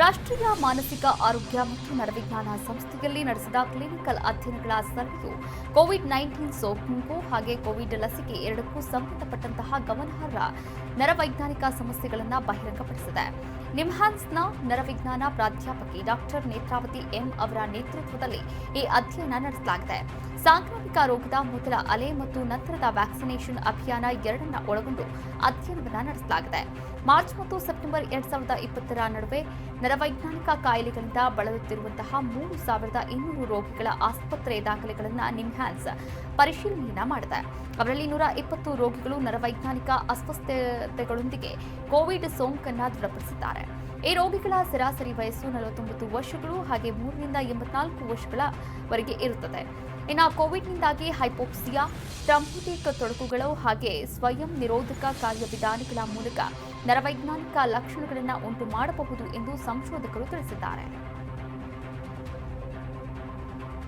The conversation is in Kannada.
ರಾಷ್ಟ್ರೀಯ ಮಾನಸಿಕ ಆರೋಗ್ಯ ಮತ್ತು ನರವಿಜ್ಞಾನ ಸಂಸ್ಥೆಯಲ್ಲಿ ನಡೆಸಿದ ಕ್ಲಿನಿಕಲ್ ಅಧ್ಯಯನಗಳ ಸರಣಿಯು ಕೋವಿಡ್ ನೈನ್ಟೀನ್ ಸೋಂಕು ಹಾಗೆ ಕೋವಿಡ್ ಲಸಿಕೆ ಎರಡಕ್ಕೂ ಸಂಬಂಧಪಟ್ಟಂತಹ ಗಮನಾರ್ಹ ನರವೈಜ್ಞಾನಿಕ ಸಮಸ್ಯೆಗಳನ್ನು ಬಹಿರಂಗಪಡಿಸಿದೆ. ನಿಮ್ಹಾನ್ಸ್ನ ನರವಿಜ್ಞಾನ ಪ್ರಾಧ್ಯಾಪಕಿ ಡಾಕ್ಟರ್ ನೇತ್ರಾವತಿ ಎಂ ಅವರ ನೇತೃತ್ವದಲ್ಲಿ ಈ ಅಧ್ಯಯನ ನಡೆಸಲಾಗಿದೆ. ಸಾಂಕ್ರಾಮಿಕ ರೋಗದ ಮೊದಲ ಅಲೆ ಮತ್ತು ನಂತರದ ವ್ಯಾಕ್ಸಿನೇಷನ್ ಅಭಿಯಾನ ಎರಡನ್ನ ಒಳಗೊಂಡು ಅಧ್ಯಯನವನ್ನು ನಡೆಸಲಾಗಿದೆ. ಮಾರ್ಚ್ ಮತ್ತು ಸೆಪ್ಟೆಂಬರ್ ಎರಡ್ ಸಾವಿರದ ಇಪ್ಪತ್ತರ ನಡುವೆ ನರವೈಜ್ಞಾನಿಕ ಕಾಯಿಲೆಗಳಿಂದ ಬಳಲುತ್ತಿರುವಂತಹ ಮೂರು ಸಾವಿರದ ಇನ್ನೂರು ರೋಗಿಗಳ ಆಸ್ಪತ್ರೆ ದಾಖಲೆಗಳನ್ನು ನಿಮ್ಹ್ಯಾನ್ಸ್ ಪರಿಶೀಲನೆಯನ್ನ ಮಾಡಿದೆ. ಅವರಲ್ಲಿ ನೂರ ಇಪ್ಪತ್ತು ರೋಗಿಗಳು ನರವೈಜ್ಞಾನಿಕ ಅಸ್ವಸ್ಥತೆಗಳೊಂದಿಗೆ ಕೋವಿಡ್ ಸೋಂಕನ್ನು ದೃಢಪಡಿಸಿದ್ದಾರೆ. ಈ ರೋಗಿಗಳ ಸರಾಸರಿ ವಯಸ್ಸು ನಲವತ್ತೊಂಬತ್ತು ವರ್ಷಗಳು ಹಾಗೆ ಮೂರರಿಂದ ಎಂಬತ್ನಾಲ್ಕು ವರ್ಷಗಳವರೆಗೆ ಇರುತ್ತದೆ. ಇನ್ನು ಕೋವಿಡ್ನಿಂದಾಗಿ ಹೈಪೋಕ್ಸಿಯಾ ಟ್ರಂಪುಟಿಕ್ ತೊಡಕುಗಳು ಹಾಗೆ ಸ್ವಯಂ ನಿರೋಧಕ ಕಾರ್ಯವಿಧಾನಗಳ ಮೂಲಕ ನರವೈಜ್ಞಾನಿಕ ಲಕ್ಷಣಗಳನ್ನು ಉಂಟು ಮಾಡಬಹುದು ಎಂದು ಸಂಶೋಧಕರು ತಿಳಿಸಿದ್ದಾರೆ.